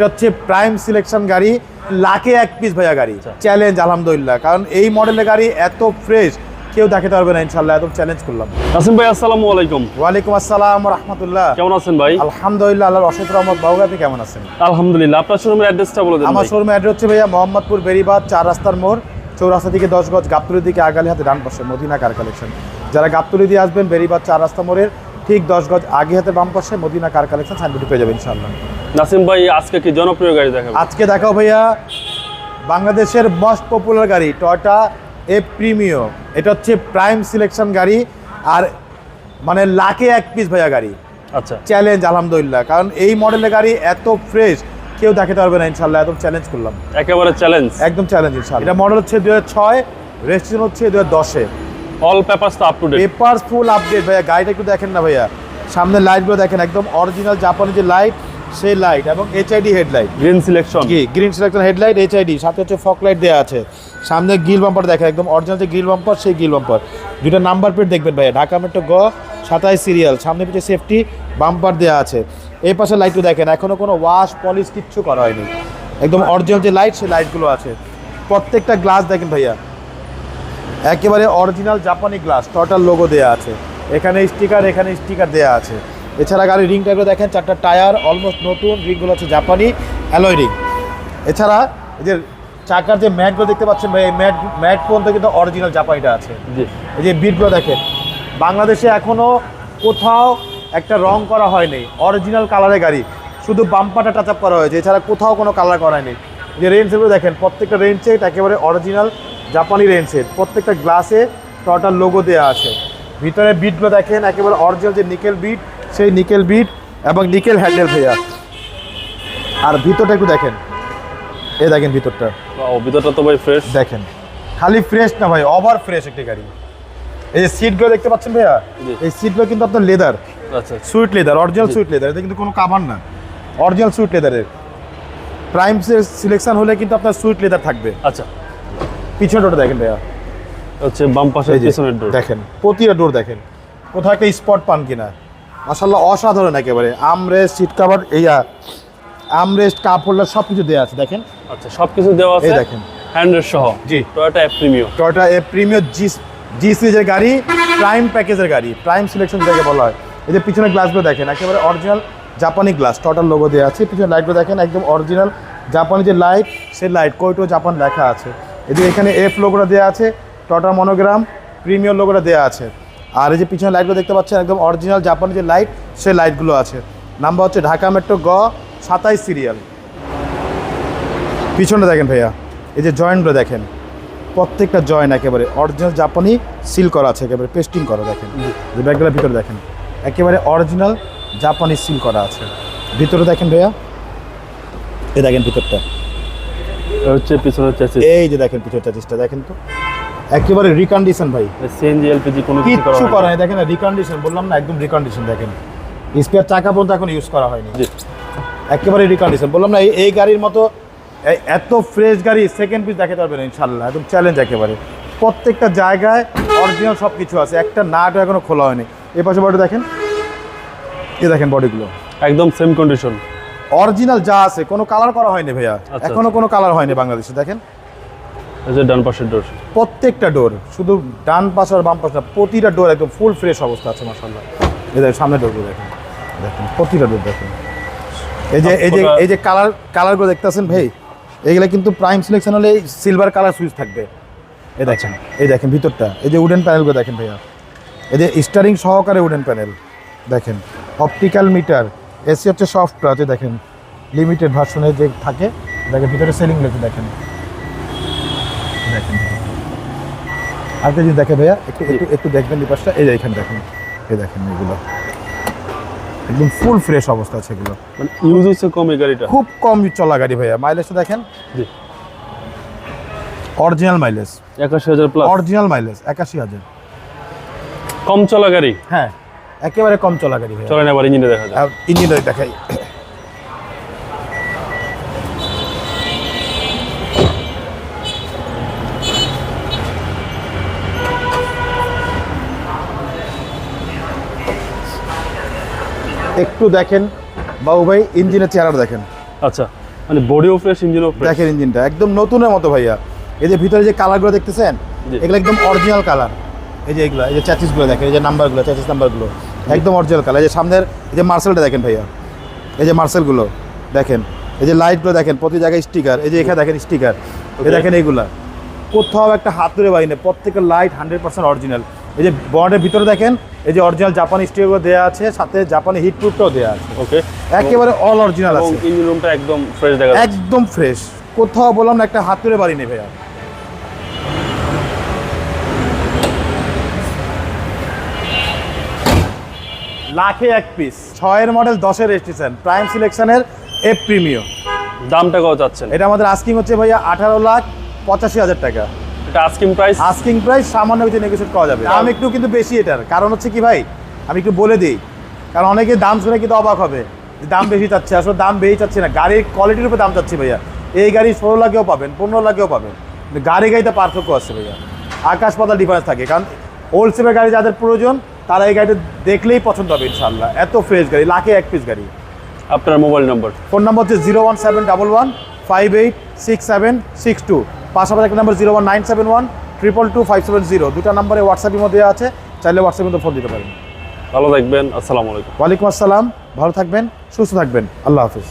এটা হচ্ছে prime selection গাড়ি লাখে এক পিস ভাইয়া গাড়ি। চ্যালেঞ্জ আলহামদুলিল্লাহ। কারণ এই মডেলের গাড়ি এত ফ্রেশ কেউ দেখাতে পারবে না ইনশাল্লাহ এত চ্যালেঞ্জ করলাম। নাসিম ভাই আসসালামু আলাইকুম। ওয়ালাইকুম আসসালাম রহমতুল্লাহ। কেমন আছেন ভাই? আলহামদুলিল্লাহ আল্লাহর অশেষ রহমত। আপনি কেমন আছেন? আলহামদুলিল্লাহ। আপনার শোরুমের অ্যাড্রেসটা বলে দেন আমার ভাই। শোরুম অ্যাড্রেস হচ্ছে ভাইয়া মোহাম্মদপুর বেরিবাদ চার রাস্তার মোড় চৌরাস্তা থেকে দশ গজ গাবতলি দিকে আগালি হাতে ডান পাশে মদিনা কার কালেকশন যারা গাবতলি দিয়ে আসবেন বেরিবাদ চার রাস্তা মোড়ের ঠিক দশ গজ আগে হাতে বাম পাশে মদিনা কার কালেকশন সাইনবোর্ডে পেয়ে যাবেন ইনশাআল্লাহ। নাসিম ভাই আজকে কি জনপ্রিয় গাড়ি দেখাবেন? আজকে দেখাও ভাইয়া বাংলাদেশের মোস্ট পপুলার গাড়ি টয়টা এ প্রিমিও এটা হচ্ছে প্রাইম সিলেকশন গাড়ি আর মানে লাখে এক পিস ভাইয়া গাড়ি। আচ্ছা। চ্যালেঞ্জ আলহামদুলিল্লাহ। কারণ এই মডেলের গাড়ি এত ফ্রেশ কেউ দেখাতে পারবে না ইনশাল্লাহ একদম চ্যালেঞ্জ করলাম। একেবারে চ্যালেঞ্জ একদম চ্যালেঞ্জ ইনশাল্লাহ এটা মডেল হচ্ছে দু হাজার ছয় রেজিস্ট্রেশন হচ্ছে দু হাজার দশে। অল পেপারস তো up to date papers full update ভাইয়া। গাড়িটা একটু দেখেন না ভাইয়া। সামনের লাইটগুলো দেখেন একদম অরিজিনাল জাপানি যে লাইট সেই লাইট এবং এইচআইডি হেডলাইট গ্রিন সিলেকশন কি গ্রিন সিলেকশন হেডলাইট এইচআইডি সাথে হচ্ছে ফক লাইট দেওয়া আছে। সামনে গিল বাম্পার দেখেন একদম অরিজিনাল যে গিল বাম্পার সেই গিল বাম্পার দুটো নাম্বার প্লেট দেখবেন ভাইয়া। ঢাকা মেট্রো গ সাতাইশ সিরিয়াল সামনে পিছিয়ে সেফটি বাম্পার দেওয়া আছে। এই পাশে লাইটও দেখেন এখনও কোনো ওয়াশ পলিশ কিচ্ছু করা হয়নি। একদম অরিজিনাল যে লাইট সেই লাইটগুলো আছে। প্রত্যেকটা গ্লাস দেখেন ভাইয়া। একেবারে অরিজিনাল জাপানি গ্লাস টোটাল লোগো দেওয়া আছে। এখানে স্টিকার এখানে স্টিকার দেওয়া আছে। এছাড়া গাড়ির রিং টাইপগুলো দেখেন চারটা টায়ার অলমোস্ট নতুন রিংগুলো আছে জাপানি অ্যালয় রিং এছাড়া এই যে চাকার যে ম্যাটগুলো দেখতে পাচ্ছেন ম্যাট ম্যাট পর্যন্ত কিন্তু অরিজিনাল জাপানিটা আছে। এই যে বিটগুলো দেখেন বাংলাদেশে এখনও কোথাও একটা রং করা হয়নি অরিজিনাল কালারের গাড়ি। শুধু বাম্পাটা টাচ আপ করা হয়েছে এছাড়া কোথাও কোনো কালার করা হয়নি। যে রেঞ্জ সেটগুলো দেখেন প্রত্যেকটা রেঞ্জ একেবারে অরিজিনাল জাপানি রেঞ্জ সেট প্রত্যেকটা গ্লাসে টোটাল লোগো দেওয়া আছে। ভিতরে বিটগুলো দেখেন একেবারে অরিজিনাল যে নিকেল বিট সেই নিকেল বিট এবং নিকেল হ্যান্ডেল ভাইয়া। আর ভিতরটা একটু দেখেন। এই দেখেন ভিতরটা। ভিতরটা তো ভাই ফ্রেশ দেখেন। খালি ফ্রেশ না ভাই ওভার ফ্রেশ একটি গাড়ি। এই যে সিটগুলো দেখতে পাচ্ছেন ভাইয়া? এই সিটগুলো কিন্তু আপনার লেদার আচ্ছা suede leather original suede leather এটা কিন্তু কোনো কাভার না। অরিজিনাল সুইট লেদারের প্রাইম সিলেকশন হলে কিন্তু আপনার সুইট লেদার থাকবে। আচ্ছা। পিছনে ডোর দেখেন ভাইয়া। হচ্ছে বাম পাশে পিছনের ডোর দেখেন প্রতিটা ডোর দেখেন। কোথাও একটা স্পট পান কিনা। মাসাল্লাহ অসাধারণ একেবারে। আমরেস্ট সিট কাভার এই আমরেস্ট কাপ হোল্ডার সব কিছু দেওয়া আছে দেখেন। আচ্ছা সবকিছু দেওয়া আছে। এই দেখেন। হ্যান্ডেল সহ। জি। টয়োটা প্রিমিয়াম টয়টা এ প্রিমিয়ার জি জি সিরিজের গাড়ি প্রাইম প্যাকেজের গাড়ি। প্রাইম সিলেকশন যাকে বলা হয়। এই যে পিছনের গ্লাসগুলো দেখেন একেবারে অরিজিনাল জাপানি গ্লাস টোটাল লোগো দেওয়া আছে। পিছনে লাইটগুলো দেখেন একদম অরিজিনাল জাপানি যে লাইট সেই লাইট কোইটো জাপান লেখা আছে। যে এখানে এফ লোগোটা দেওয়া আছে টটা মনোগ্রাম প্রিমিয়ার লোগোটা দেওয়া আছে। আর এই যে পিছনে লাইটগুলো দেখতে পাচ্ছেন, একদম অরিজিনাল জাপানি যে লাইট সেই লাইটগুলো আছে। নাম্বার হচ্ছে ঢাকা মেট্রো গ সাতাইশ সিরিয়াল পিছনে দেখেন ভাইয়া, এই যে জয়েন্টগুলো দেখেন, প্রত্যেকটা জয়েন্ট একেবারে অরিজিনাল জাপানি সিল করা আছে, একেবারে পেস্টিং করা, দেখেন। যে ব্যাগগুলোর ভিতরে দেখেন, একেবারে অরিজিনাল জাপানি সিল করা আছে। ভিতরে দেখেন ভাইয়া এ দেখেন ভিতরটা। হচ্ছে পিছনের চেসিস এই যে দেখেন পিছর চাচিসটা দেখেন তো। একেবারে রিকন্ডিশন ভাই। সিএনজি এলপিজি কোনো কিছু করা। নেই। দেখেন রিকন্ডিশন বললাম না একদম রিকন্ডিশন দেখেন। স্পেয়ার চাকা পর্যন্ত এখন ইউজ করা হয়নি। একেবারে রিকন্ডিশন বললাম না এই এই গাড়ির মতো এত ফ্রেশ গাড়ি সেকেন্ড পিস দেখাতে পারবেন ইনশাল্লাহ একদম চ্যালেঞ্জ একেবারে। প্রত্যেকটা জায়গায় অরিজিনাল সব কিছু আছে। একটা নাটও এখনও খোলা হয়নি। এ পাশে বডি দেখেন। এ দেখেন বডিগুলো। একদম সেম কন্ডিশন অরিজিনাল যা আছে কোনো কালার করা হয়নি ভাইয়া। আচ্ছা, এখনও কোনো কালার হয়নি বাংলাদেশে দেখেন। এই যে ডান পাশের ডোর প্রত্যেকটা ডোর শুধু ডান পাশ আর বাম পাশ না প্রতিটা ডোর একদম ফুল ফ্রেশ অবস্থা আছে মাসাল্লাহ এই দেখেন সামনে ডোরগুলো দেখেন দেখেন প্রতিটা ডোর দেখেন। এই যে এই যে এই যে কালার কালারগুলো দেখতেছেন ভাই এগুলো কিন্তু প্রাইম সিলেকশন হলে সিলভার কালার সুইচ থাকবে। এই দেখেন এই দেখেন ভিতরটা এই যে উডেন প্যানেলগুলো দেখেন ভাইয়া। এই যে স্টারিং সহকারে উডেন প্যানেল দেখেন অপটিক্যাল মিটার এসি হচ্ছে সফট আছে দেখেন। লিমিটেড ভার্সনে যে থাকে দেখেন ভিতরে সেলিং লেখে দেখেন। দেখেন। আর যদি দেখে ভাইয়া একটু একটু একটু দেখবেন এই পাশটা। এই এখানে দেখেন এই দেখেন এগুলো। একদম ফুল ফ্রেশ অবস্থা আছে এগুলো। মানে ইউজ হচ্ছে কম এই গাড়িটা? খুব কম চলা গাড়ি ভাইয়া। মাইলেজটা দেখেন। জি। অরিজিনাল মাইলেজ একাশি হাজার প্লাস অরিজিনাল মাইলেজ একাশি হাজার। কম চলা গাড়ি? হ্যাঁ। একেবারে কম চলা গাড়ি চলেন আবার ইঞ্জিনে দেখা যায় ইঞ্জিন দেখাই। একটু দেখেন। বাবু ভাই ইঞ্জিনের চেহারা দেখেন। আচ্ছা মানে বডিও ফ্রেশ ইঞ্জিনও ফ্রেশ দেখেন ইঞ্জিনটা একদম নতুনের মতো ভাইয়া। এই যে ভিতরে যে কালারগুলো দেখতেছেন। এগুলো একদম অরিজিনাল কালার এই যে এগুলো এই যে চ্যাচিসগুলো দেখেন এই যে নাম্বারগুলো চ্যাচিস নাম্বারগুলো একদম অরিজিনাল কালার এই যে সামনের এই যে মার্সেলটা দেখেন ভাইয়া। এই যে মার্সেলগুলো দেখেন। এই যে লাইটগুলো দেখেন প্রতি জায়গায় স্টিকার এই যে এখানে দেখেন স্টিকার এই দেখেন এইগুলা। কোথাও একটা হাত ধরে বাইনে প্রত্যেকের লাইট হান্ড্রেড পার্সেন্ট অরিজিনাল এই যে বন্ডের ভিতরে দেখেন এই যে অরিজিনাল জাপানি স্টিকারগুলো দেওয়া আছে সাথে জাপানি হিট প্রুফটাও দেওয়া আছে। ওকে একেবারে অল অরিজিনাল আছে। ইঞ্জিন রুমটা একদম ফ্রেশ দেখা একদম ফ্রেশ কোথাও বললাম না একটা হাত ধরে বাড়ি নেই ভাইয়া। লাখে এক পিস ছয়ের মডেল দশের রেজিস্ট্রেশন প্রাইম সিলেকশনের এফ প্রিমিয়াম দামটা কত চাচ্ছেন? এটা আমাদের আস্কিং হচ্ছে ভাইয়া আঠারো লাখ পঁচাশি হাজার টাকা। এটা আস্কিং প্রাইস আস্কিং প্রাইস সামান্য কিছু নেগোসিয়েট করা যাবে। দাম একটু কিন্তু বেশি এটার। কারণ হচ্ছে কি ভাই আমি একটু বলে দিই কারণ অনেকে দাম শুনে কিন্তু অবাক হবে যে দাম বেশি চাচ্ছে। আসলে দাম বেশি চাচ্ছে না। গাড়ির কোয়ালিটির উপরে দাম চাচ্ছি ভাইয়া। এই গাড়ি ষোলো লাখেও পাবেন পনেরো লাখেও পাবেন। গাড়ি গাড়িতে পার্থক্য আছে ভাইয়া। আকাশ পাতাল ডিফারেন্স থাকে। কারণ হোলসেলের গাড়ি যাদের প্রয়োজন তারা এই গাড়িটা দেখলেই পছন্দ হবে ইনশাল্লাহ এত ফ্রেশ গাড়ি লাখে এক পিস গাড়ি। আপনার মোবাইল নম্বর ফোন নম্বর হচ্ছে zero one seven double one five eight six seven six two পাশাপাশি একটা number zero one nine seven one triple two five seven zero দুটা নাম্বারে হোয়াটসঅ্যাপের মধ্যে আছে চাইলে হোয়াটসঅ্যাপের মধ্যে ফোন দিতে পারেন। ভালো থাকবেন আসসালামু আলাইকুম। ওয়ালাইকুম আসসালাম ভালো থাকবেন সুস্থ থাকবেন। আল্লাহ হাফিজ।